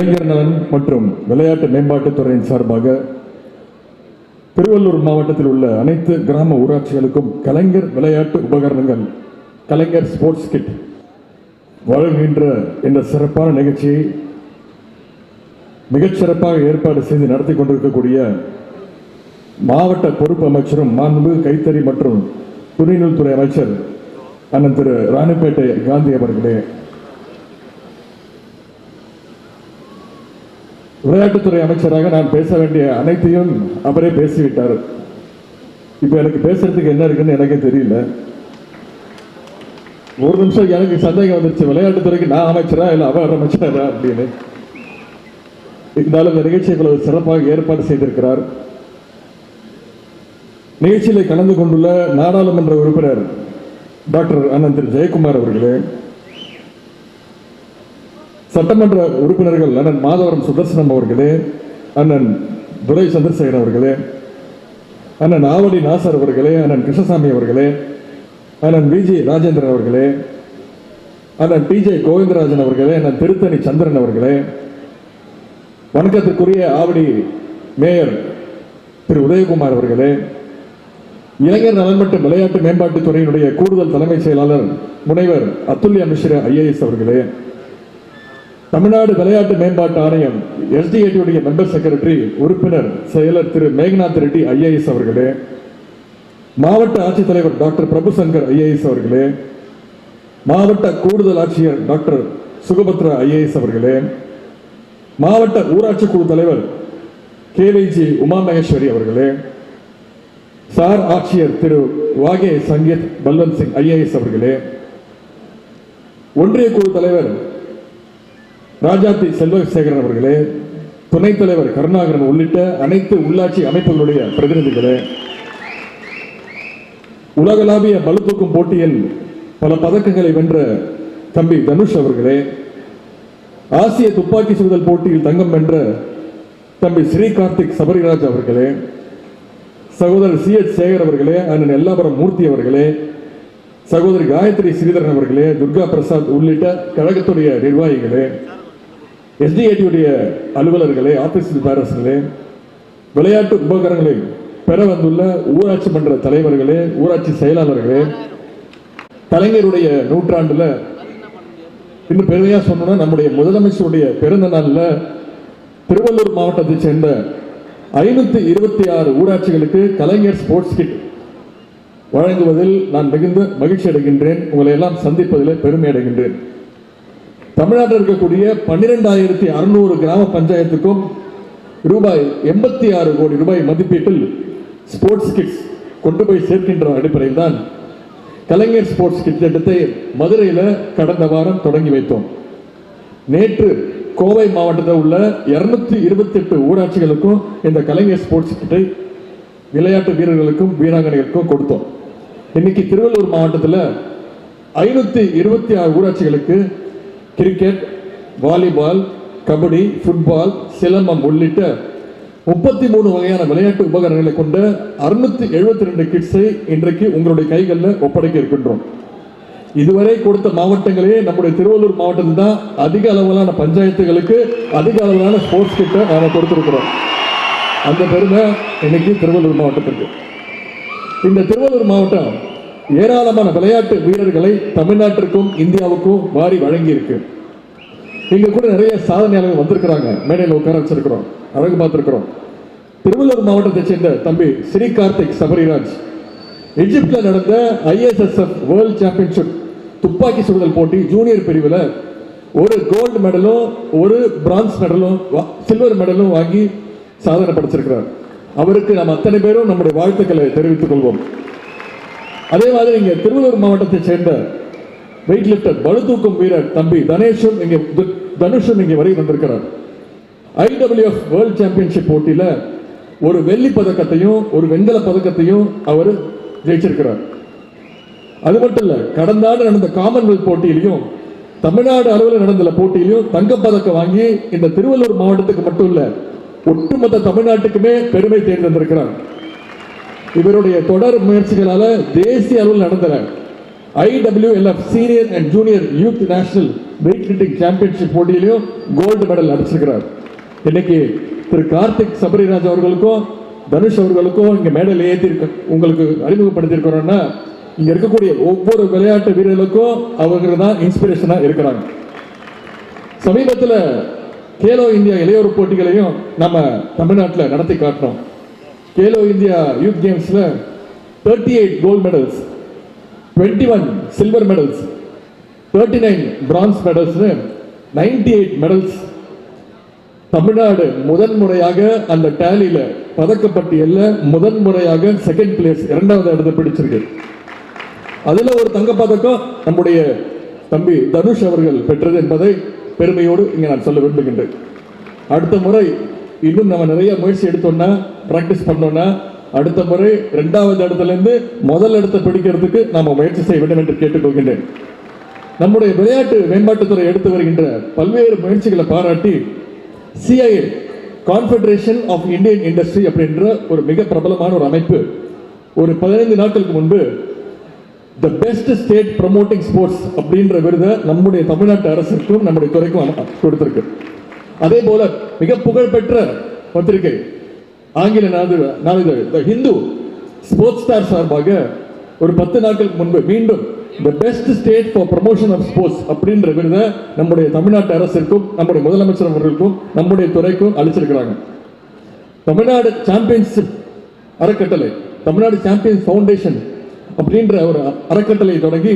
இளைஞர் நலன் மற்றும் விளையாட்டு மேம்பாட்டுத்துறையின் சார்பாக திருவள்ளூர் மாவட்டத்தில் உள்ள அனைத்து கிராம ஊராட்சிகளுக்கும் கலைஞர் விளையாட்டு உபகரணங்கள் கலைஞர் ஸ்போர்ட்ஸ் கிட் வழங்குகின்ற இந்த சிறப்பான நிகழ்ச்சியை மிகச்சிறப்பாக ஏற்பாடு செய்து நடத்தி கொண்டிருக்கக்கூடிய மாவட்ட பொறுப்பு அமைச்சரும் மாண்பு கைத்தறி மற்றும் துணைநூல்துறை அமைச்சர் அண்ணன் திரு ராணிப்பேட்டை காந்தி அவர்களே. விளையாட்டுத்துறை அமைச்சராக நான் பேச வேண்டிய அனைத்தையும் அவரே பேசிவிட்டார். இப்போ எனக்கு பேசுறதுக்கு என்ன இருக்குன்னு எனக்கே தெரியல. ஒரு நிமிஷம் எனக்கு சந்தேகம் வந்துருச்சு விளையாட்டுத்துறைக்கு நான் அமைச்சரா இல்லை அவர் அமைச்சரா அப்படின்னு. இருந்தாலும் இந்த நிகழ்ச்சியை இவ்வளவு சிறப்பாக ஏற்பாடு செய்திருக்கிறார். நிகழ்ச்சியில் கலந்து கொண்டுள்ள நாடாளுமன்ற உறுப்பினர் டாக்டர் அனந்தர் ஜெயக்குமார் அவர்களே சட்டமன்ற உறுப்பினர்கள் அண்ணன் மாதவரம் சுதர்சனம் அவர்களே அண்ணன் துரை சந்திரசேகர் அவர்களே அண்ணன் ஆவடி நாசர் அவர்களே அண்ணன் கிருஷ்ணசாமி அவர்களே அண்ணன் விஜி ராஜேந்திரன் அவர்களே அண்ணன் டிஜே கோவிந்தராஜன் அவர்களே அண்ணன் திருத்தணி சந்திரன் அவர்களே வணக்கத்திற்குரிய ஆவடி மேயர் திரு உதயகுமார் அவர்களே இளைஞர் நலன் மற்றும் விளையாட்டு மேம்பாட்டுத் துறையினுடைய கூடுதல் தலைமைச் செயலாளர் முனைவர் அத்துல்யா மிஸ்ரா ஐஏஎஸ் அவர்களே தமிழ்நாடு விளையாட்டு மேம்பாட்டு ஆணையம் எஸ்டிஏடியுடைய மெம்பர் செக்ரட்டரி உறுப்பினர் செயலர் திரு மேகநாத் ரெட்டி ஐஏஎஸ் அவர்களே மாவட்ட ஆட்சித்தலைவர் டாக்டர் பிரபுசங்கர் ஐஏஎஸ் அவர்களே மாவட்ட கூடுதல் ஆட்சியர் டாக்டர் சுகபத்ரா ஐஏஎஸ் அவர்களே மாவட்ட ஊராட்சி குழு தலைவர் கேவிஜி உமா மகேஸ்வரி அவர்களே சார் ஆட்சியர் திரு வாகே சங்கீத் பல்வந்த் சிங் ஐஏஎஸ் அவர்களே ஒன்றிய குழு தலைவர் ராஜாத்தி செல்வசேகரன் அவர்களே துணைத் தலைவர் கருணாகரன் உள்ளிட்ட அனைத்து உள்ளாட்சி அமைப்புகளுடைய பிரதிநிதிகளே உலகளாவிய பளுதூக்கும் போட்டியில் பல பதக்கங்களை வென்ற தம்பி தனுஷ் அவர்களே ஆசிய துப்பாக்கி சுடுதல் போட்டியில் தங்கம் வென்ற தம்பி ஸ்ரீ கார்த்திக் சபரிராஜ் அவர்களே சகோதரர் சி எச் சேகர் அவர்களே அண்ணன் எல்லாபுரம் மூர்த்தி அவர்களே சகோதரி காயத்ரி ஸ்ரீதரன் அவர்களே துர்கா பிரசாத் உள்ளிட்ட கழகத்துடைய நிர்வாகிகளே எஸ்டிஐடியுடைய அலுவலர்களே ஆபீஸ் பேரஸ்களே விளையாட்டு உபகரணங்களை பெற வந்துள்ள ஊராட்சி மன்ற தலைவர்களே ஊராட்சி செயலாளர்களே கலைஞருடைய நூற்றாண்டுல இன்னும் பெருமையா சொன்னோம்னா நம்முடைய முதலமைச்சருடைய பிறந்த நாளில் திருவள்ளூர் மாவட்டத்தை சேர்ந்த ஐநூத்தி இருபத்தி ஆறு ஊராட்சிகளுக்கு கலைஞர் ஸ்போர்ட்ஸ் கிட் வழங்குவதில் நான் மிகுந்த மகிழ்ச்சி அடைகின்றேன். உங்களை எல்லாம் சந்திப்பதில் பெருமை அடைகின்றேன். தமிழ்நாட்டில் இருக்கக்கூடிய பன்னிரெண்டாயிரத்தி அறுநூறு கிராம பஞ்சாயத்துக்கும் ரூபாய் எண்பத்தி ஆறு கோடி ரூபாய் மதிப்பீட்டில் ஸ்போர்ட்ஸ் கிட்ஸ் கொண்டு போய் சேர்க்கின்ற அடிப்படையில் தான் கலைஞர் ஸ்போர்ட்ஸ் கிட் திட்டத்தை மதுரையில் கடந்த வாரம் தொடங்கி வைத்தோம். நேற்று கோவை மாவட்டத்தில் உள்ள இருநூத்தி இருபத்தி எட்டு ஊராட்சிகளுக்கும் இந்த கலைஞர் ஸ்போர்ட்ஸ் கிட்டை விளையாட்டு வீரர்களுக்கும் வீராங்கனைகளுக்கும் கொடுத்தோம். இன்னைக்கு திருவள்ளூர் மாவட்டத்தில் ஐநூற்றி இருபத்தி ஆறு ஊராட்சிகளுக்கு cricket volleyball kabaddi football silambam உள்ளிட்ட முப்பத்தி மூணு வகையான விளையாட்டு உபகரணங்களை கொண்ட அறுநூத்தி எழுபத்தி ரெண்டு கிட்ஸை இன்றைக்கு உங்களுடைய கைகளில் ஒப்படைக்க இருக்கின்றோம். இதுவரை கொடுத்த மாவட்டங்களே நம்முடைய திருவள்ளூர் மாவட்டம் தான் அதிக அளவிலான பஞ்சாயத்துகளுக்கு அதிக அளவிலான ஸ்போர்ட்ஸ் கிட்ட நாம கொடுத்துருக்கிறோம். அந்த பெருமை இன்னைக்கு திருவள்ளூர் மாவட்டத்திற்கு. இந்த திருவள்ளூர் மாவட்டம் ஏராளமான விளையாட்டு வீரர்களை தமிழ்நாட்டிற்கும் இந்தியாவுக்கும் வாரி வழங்கியிருக்கு. இங்க கூட நிறைய சாதனையாளர்கள் வந்திருக்கிறாங்க. மேடையில் உட்கார வச்சிருக்கிறோம். அழகு பார்த்துருக்கிறோம். திருவள்ளூர் மாவட்டத்தை சேர்ந்த தம்பி ஸ்ரீ கார்த்திக் சபரிராஜ். எஜிப்டில் நடந்த ஐஎஸ்எஸ்எஃப் வேர்ல்ட் சாம்பியன்ஷிப் துப்பாக்கி சுடுதல் போட்டி ஜூனியர் பிரிவில் ஒரு கோல்டு மெடலும் ஒரு பிரான்ஸ் மெடலும் சில்வர் மெடலும் வாங்கி சாதனை படைச்சிருக்கிறார். அவருக்கு நாம் அத்தனை பேரும் நம்முடைய வாழ்த்துக்களை தெரிவித்துக் கொள்வோம். அதே மாதிரி இங்கே திருவள்ளூர் மாவட்டத்தை சேர்ந்த வெயிட் லிப்டர் பளுதூக்கும் வீரர் தம்பி தனேஷும் இங்கே தனுஷும் இங்கே வரை வந்திருக்கிறார் ஐடபிள்யூஎஃப் வேர்ல்ட் சாம்பியன்ஷிப் போட்டியில் ஒரு வெள்ளி பதக்கத்தையும் ஒரு வெண்கல பதக்கத்தையும் அவர் ஜெயிச்சிருக்கிறார். அது மட்டும் இல்லை கடந்த ஆண்டு நடந்த காமன்வெல்த் போட்டியிலையும் தமிழ்நாடு அளவில் நடந்த போட்டியிலையும் தங்கப்பதக்கம் வாங்கி இந்த திருவள்ளூர் மாவட்டத்துக்கு மட்டும் இல்லை ஒட்டுமொத்த தமிழ்நாட்டுக்குமே பெருமை தேடி வந்திருக்கிறார் இவருடைய தொடர் முயற்சிகளால் தேசிய அளவில் நடந்தன IWLF senior and junior youth national weightlifting championship போட்டியிலையும் gold medal அடிச்சிருக்கிறார். இன்னைக்கு திரு கார்த்திக் சபரிராஜ் அவர்களுக்கும் தனுஷ் அவர்களுக்கும் இங்கே மேடல் ஏற்றி உங்களுக்கு அறிமுகப்படுத்தியிருக்கிறோம்னா இங்கே இருக்கக்கூடிய ஒவ்வொரு விளையாட்டு வீரர்களுக்கும் அவர்கள் தான் இன்ஸ்பிரேஷனாக இருக்கிறாங்க. சமீபத்தில் கேலோ இந்தியா இளையோர் போட்டிகளையும் நம்ம தமிழ்நாட்டில் நடத்தி காட்டினோம். Khelo India youth கேம்ஸில் thirty eight gold medals twenty one silver medals thirty nine bronze மெடல்ஸ்னு ninety eight medals Tamil Nadu முதன் முறையாக அந்த டேலியில் பதக்கப்பட்டியலில் முதன் முறையாக செகண்ட் பிளேஸ் இரண்டாவது இடத்தை பிடிச்சிருக்கு. அதில் ஒரு தங்கப்பதக்கம் நம்முடைய தம்பி தனுஷ் அவர்கள் பெற்றது என்பதை பெருமையோடு இங்கே நான் சொல்ல விரும்புகின்றேன். அடுத்த முறை இன்னும் நம்ம நிறைய முயற்சி எடுத்தோம்னா ப்ராக்டிஸ் பண்ணோம்னா அடுத்த முறை ரெண்டாவது இடத்துலேருந்து முதல் இடத்தை பிடிக்கிறதுக்கு நாம் முயற்சி செய்ய வேண்டும் என்று கேட்டுக்கொள்கின்றேன். நம்முடைய விளையாட்டு மேம்பாட்டுத்துறை எடுத்து வருகின்ற பல்வேறு முயற்சிகளை பாராட்டி CIA confederation of Indian industry அப்படின்ற ஒரு மிக பிரபலமான ஒரு அமைப்பு. ஒரு பதினைந்து நாட்களுக்கு முன்பு the best state promoting sports அப்படின்ற விருதை நம்முடைய தமிழ்நாட்டு அரசுக்கும் நம்முடைய துறைக்கும் கொடுத்துருக்கு. அதே போல மிக புகழ்பெற்ற பத்திரிகை ஆங்கில நாளிதழ் த ஹிந்து ஸ்போர்ட்ஸ் ஸ்டார் சார்பாக ஒரு பத்து நாட்களுக்கு முன்பு மீண்டும் the best state for promotion of sports அப்படின்ற விருதை நம்முடைய தமிழ்நாட்டு அரசிற்கும் நம்முடைய முதலமைச்சர் அவர்களுக்கும் நம்முடைய துறைக்கும் அளிச்சிருக்கிறாங்க. தமிழ்நாடு சாம்பியன்ஷிப் அறக்கட்டளை தமிழ்நாடு சாம்பியன்ஸ் ஃபவுண்டேஷன் அப்படின்ற ஒரு அறக்கட்டளை தொடங்கி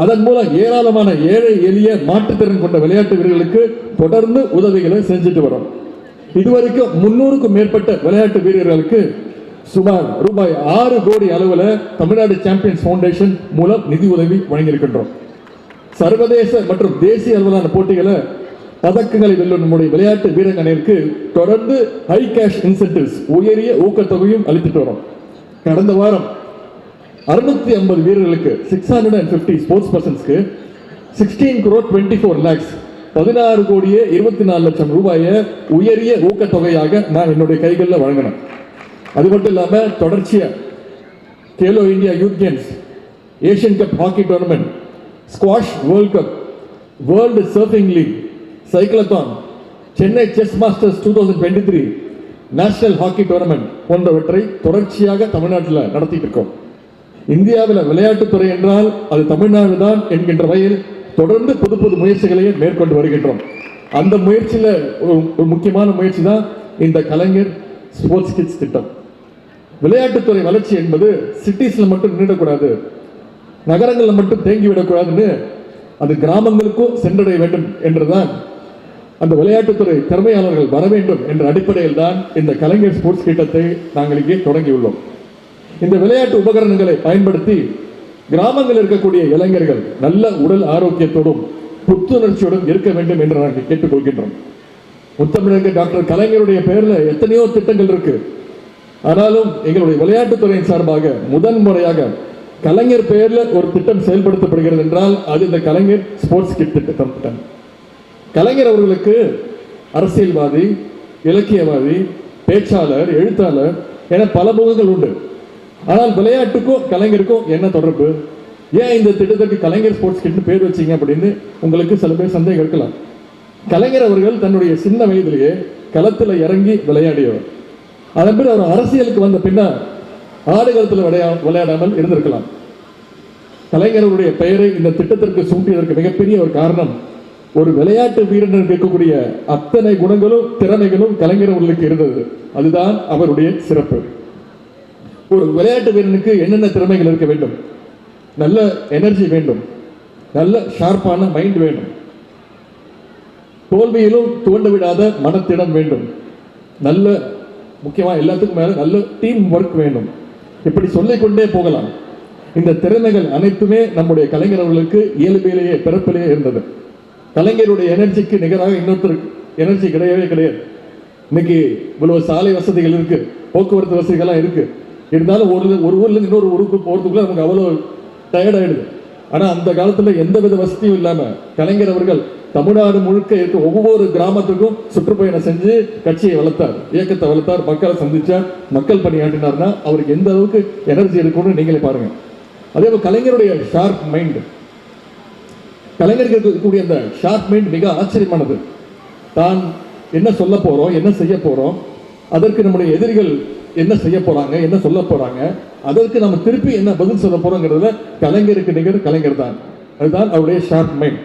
அதன் மூலம் ஏராளமான ஏழை எளிய மாற்றுத்திறன் கொண்ட விளையாட்டு வீரர்களுக்கு தொடர்ந்து உதவிகளை செஞ்சுட்டு வரோம். இதுவரைக்கும் முன்னூறுக்கும் மேற்பட்ட விளையாட்டு வீரர்களுக்கு சுமார் ரூபாய் ஆறு கோடி அளவில் தமிழ்நாடு சாம்பியன்ஸ் ஃபவுண்டேஷன் மூலம் நிதி உதவி வழங்கியிருக்கின்றோம். சர்வதேச மற்றும் தேசிய அளவிலான போட்டிகளை பதக்கங்களை வெல்லும் நம்முடைய விளையாட்டு வீரங்கணிற்கு தொடர்ந்து ஹை கேஷ் இன்சென்டிவ்ஸ் உயரிய ஊக்கத்தொகையும் அளித்துட்டு வரோம். கடந்த வாரம் அறுநூத்தி ஐம்பது வீரர்களுக்கு six hundred and fifty sports பர்சன்ஸ்க்கு sixteen crore twenty four lakhs பதினாறு கோடியே இருபத்தி நாலு லட்சம் ரூபாயை உயரிய ஊக்கத்தொகையாக நான் என்னுடைய கைகளில் வழங்கினேன். அது மட்டும் இல்லாமல் தொடர்ச்சியாக Khelo India youth games Asian cup hockey tournament squash world cup world surfing league cyclothon Chennai chess masters two thousand twenty three national hockey tournament போன்றவற்றை தொடர்ச்சியாக தமிழ்நாட்டில் நடத்திட்டு இருக்கோம். இந்தியாவில் விளையாட்டுத்துறை என்றால் அது தமிழ்நாடு தான் என்கின்ற வகையில் தொடர்ந்து புது புது முயற்சிகளையும் மேற்கொண்டு வருகின்றோம். அந்த முயற்சியில் ஒரு ஒரு முக்கியமான முயற்சி தான் இந்த கலைஞர் ஸ்போர்ட்ஸ் கிட்ஸ் திட்டம். விளையாட்டுத்துறை வளர்ச்சி என்பது சிட்டிஸில் மட்டும் நின்றுடக்கூடாது நகரங்களில் மட்டும் தேங்கி விடக்கூடாதுன்னு அது கிராமங்களுக்கும் சென்றடைய வேண்டும் என்றுதான் அந்த விளையாட்டுத்துறை திறமையாளர்கள் வர வேண்டும் என்ற அடிப்படையில் தான் இந்த கலைஞர் ஸ்போர்ட்ஸ் திட்டத்தை நாங்கள் இங்கே தொடங்கியுள்ளோம். இந்த விளையாட்டு உபகரணங்களை பயன்படுத்தி கிராமங்களில் இருக்கக்கூடிய இளைஞர்கள் நல்ல உடல் ஆரோக்கியத்தோடும் புத்துணர்ச்சியோடும் இருக்க வேண்டும் என்று நாங்கள் கேட்டுக்கொள்கின்றோம். முத்தமிழக டாக்டர் கலைஞருடைய பெயரில் எத்தனையோ திட்டங்கள் இருக்கு. ஆனாலும் எங்களுடைய விளையாட்டுத்துறையின் சார்பாக முதன் முறையாக கலைஞர் பெயரில் ஒரு திட்டம் செயல்படுத்தப்படுகிறது என்றால் அது இந்த கலைஞர் ஸ்போர்ட்ஸ் கிட் திட்டம் திட்டம். கலைஞர் அவர்களுக்கு அரசியல்வாதி இலக்கியவாதி பேச்சாளர் எழுத்தாளர் என பல முகங்கள் உண்டு. ஆனால் விளையாட்டுக்கும் கலைஞருக்கும் என்ன தொடர்பு? ஏன் இந்த திட்டத்திற்கு கலைஞர் ஸ்போர்ட்ஸ் கிட்னு பேர் வச்சீங்க அப்படின்னு உங்களுக்கு சில பேர் சந்தேகம் இருக்கலாம். கலைஞர் அவர்கள் தன்னுடைய சின்ன வயதிலேயே களத்தில் இறங்கி விளையாடியவர். அதன் பிறகு அவர் அரசியலுக்கு வந்த பின்னர் ஆடுகளத்தில் விளையா விளையாடாமல் இருந்திருக்கலாம். கலைஞர்களுடைய பெயரை இந்த திட்டத்திற்கு சூட்டியதற்கு மிகப்பெரிய ஒரு காரணம் ஒரு விளையாட்டு வீரனுக்கு இருக்கக்கூடிய அத்தனை குணங்களும் திறமைகளும் கலைஞர் இருந்தது. அதுதான் அவருடைய சிறப்பு. ஒரு விளையாட்டு வீரனுக்கு என்னென்ன திறமைகள் இருக்க வேண்டும்? நல்ல எனர்ஜி வேண்டும். நல்ல ஷார்ப்பான மைண்ட் வேண்டும். தோல்வியிலும் தோண்டு விடாத மனத்திடம் வேண்டும். நல்ல முக்கியமாக எல்லாத்துக்கும் மேலே நல்ல டீம் ஒர்க் வேண்டும். இப்படி சொல்லிக்கொண்டே போகலாம். இந்த திறமைகள் அனைத்துமே நம்முடைய கலைஞர்களுக்கு இயல்பிலேயே பிறப்பிலேயே இருந்தது. கலைஞருடைய எனர்ஜிக்கு நிகராக இன்னொருத்தர் எனர்ஜி கிடையவே கிடையாது. இன்னைக்கு இவ்வளவு சாலை வசதிகள் இருக்கு போக்குவரத்து வசதிகள்லாம் இருக்குது இருந்தாலும் ஒரு ஒரு ஊர்ல இன்னொரு ஊருக்கு போறதுக்குள்ள நமக்கு அவ்வளவு டயர்ட் ஆயிடுது. ஆனா அந்த காலத்துல எந்த வித வசதியும் இல்லாம கலைஞர் அவர்கள் தமிழ்நாடு முழுக்க இருக்க ஒவ்வொரு கிராமத்துக்கும் சுற்றுப்பயணம் செஞ்சு கட்சியை வளர்த்தார் இயக்கத்தை வளர்த்தார் மக்களை சந்திச்சார் மக்கள் பணியாற்றினார்னா அவருக்கு எந்த அளவுக்கு எனர்ஜி இருக்கும்னு நீங்களே பாருங்க. அதே போல் கலைஞருடைய ஷார்ப் மைண்ட் கலைஞருக்கு இருக்கக்கூடிய அந்த ஷார்ப் மைண்ட் மிக ஆச்சரியமானது. தான் என்ன சொல்ல போறோம் என்ன செய்ய போறோம் அதற்கு நம்முடைய எதிரிகள் என்ன செய்ய போறாங்க என்ன சொல்ல போறாங்க அதற்கு நம்ம திருப்பி என்ன பதில் சொல்ல போறோங்கிறதுல கலைஞருக்கு நிகர் கலைஞர் தான். அதுதான் அவருடைய ஷார்ப் மைண்ட்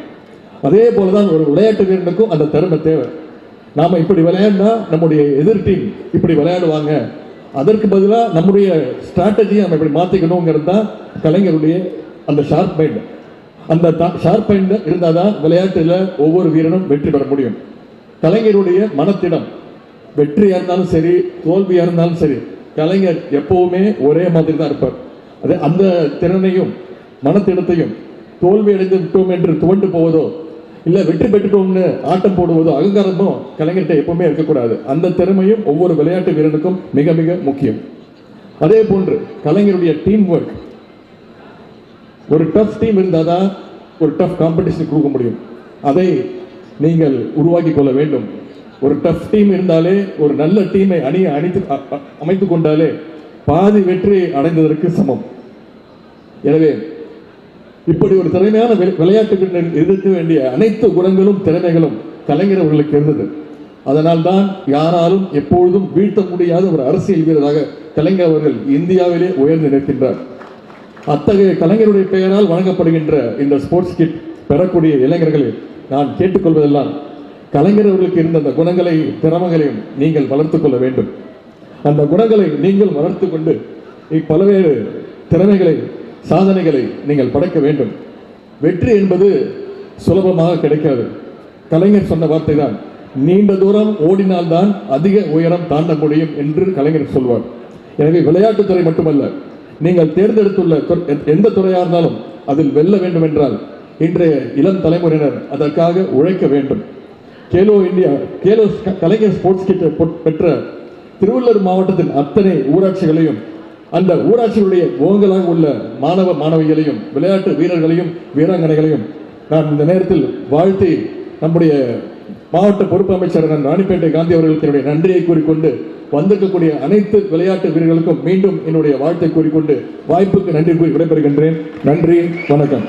அதே போலதான் ஒரு விளையாட்டு வீரனுக்கும் அந்த திறமை தேவை. நாம இப்படி விளையாடினா நம்முடைய எதிர் டீம் இப்படி விளையாடுவாங்க. அதற்கு பதிலாக நம்முடைய ஸ்ட்ராட்டஜியை நம்ம இப்படி மாற்றிக்கணுங்கிறது தான் கலைஞருடைய அந்த ஷார்ப் மைண்ட் அந்த ஷார்ப் மைண்ட் இருந்தால் தான் விளையாட்டில் ஒவ்வொரு வீரனும் வெற்றி பெற முடியும். கலைஞருடைய மனத்திடம் வெற்றியாக இருந்தாலும் சரி தோல்வியாக இருந்தாலும் சரி கலைஞர் எப்போவுமே ஒரே மாதிரி தான் இருப்பார். அது அந்த திறனையும் மனத்திடத்தையும் தோல்வி அடைந்து விட்டோம் என்று துவண்டு போவதோ இல்லை வெற்றி பெற்றுட்டோம்னு ஆட்டம் போடுவதோ அகங்காரமும் கலைஞர்கிட்ட எப்பவுமே இருக்கக்கூடாது. அந்த திறமையும் ஒவ்வொரு விளையாட்டு வீரனுக்கும் மிக மிக முக்கியம். அதே போன்று கலைஞருடைய டீம் ஒர்க் ஒரு டஃப் டீம் இருந்தால் தான் ஒரு டஃப் காம்படிஷன் கொடுக்க முடியும். அதை நீங்கள் உருவாக்கி கொள்ள வேண்டும். ஒரு டஃப் டீம் இருந்தாலே ஒரு நல்ல டீமை அணியை அணித்து அமைத்து கொண்டாலே பாதி வெற்றி அடைந்ததற்கு சமம். எனவே இப்படி ஒரு திறமையான வி- விளையாட்டு இருக்க வேண்டிய அனைத்து குணங்களும் திறமைகளும் கலைஞர் அவர்களுக்கு இருந்தது. அதனால் தான் யாராலும் எப்பொழுதும் வீழ்த்த முடியாத ஒரு அரசியல் வீரராக கலைஞர் அவர்கள் இந்தியாவிலே உயர்ந்து நிற்கின்றார். அத்தகைய கலைஞருடைய பெயரால் வழங்கப்படுகின்ற இந்த ஸ்போர்ட்ஸ் கிட் பெறக்கூடிய இளைஞர்களை நான் கேட்டுக்கொள்வதெல்லாம் கலைஞர் அவர்களுக்கு இருந்த அந்த குணங்களை திறமைகளையும் நீங்கள் வளர்த்து கொள்ள வேண்டும். அந்த குணங்களை நீங்கள் வளர்த்து கொண்டு பல்வேறு திறமைகளை சாதனைகளை நீங்கள் படைக்க வேண்டும். வெற்றி என்பது சுலபமாக கிடைக்காது. கலைஞர் சொன்ன வார்த்தை தான் நீண்ட தூரம் ஓடினால்தான் அதிக உயரம் தாண்ட முடியும் என்று கலைஞர் சொல்வார். எனவே விளையாட்டுத்துறை மட்டுமல்ல நீங்கள் தேர்ந்தெடுத்துள்ள எந்த- எந்த துறையாக இருந்தாலும் அதில் வெல்ல வேண்டும் என்றால் இன்றைய இளம் தலைமுறையினர் அதற்காக உழைக்க வேண்டும். கேலோ இந்தியா கேலோ கலைஞர் ஸ்போர்ட்ஸ் கிட்ட பெற்ற திருவள்ளூர் மாவட்டத்தின் அத்தனை ஊராட்சிகளையும் அந்த ஊராட்சிகளுடைய ஓங்கலாக உள்ள மாணவ மாணவிகளையும் விளையாட்டு வீரர்களையும் வீராங்கனைகளையும் நான் இந்த நேரத்தில் வாழ்த்தி நம்முடைய மாவட்ட பொறுப்பு அமைச்சர் ராணிப்பேட்டை காந்தி அவர்களுக்கு என்னுடைய நன்றியை கூறிக்கொண்டு வந்திருக்கக்கூடிய அனைத்து விளையாட்டு வீரர்களுக்கும் மீண்டும் என்னுடைய வாழ்த்தை கூறிக்கொண்டு வாய்ப்புக்கு நன்றி கூறி விடைபெறுகின்றேன். நன்றி வணக்கம்.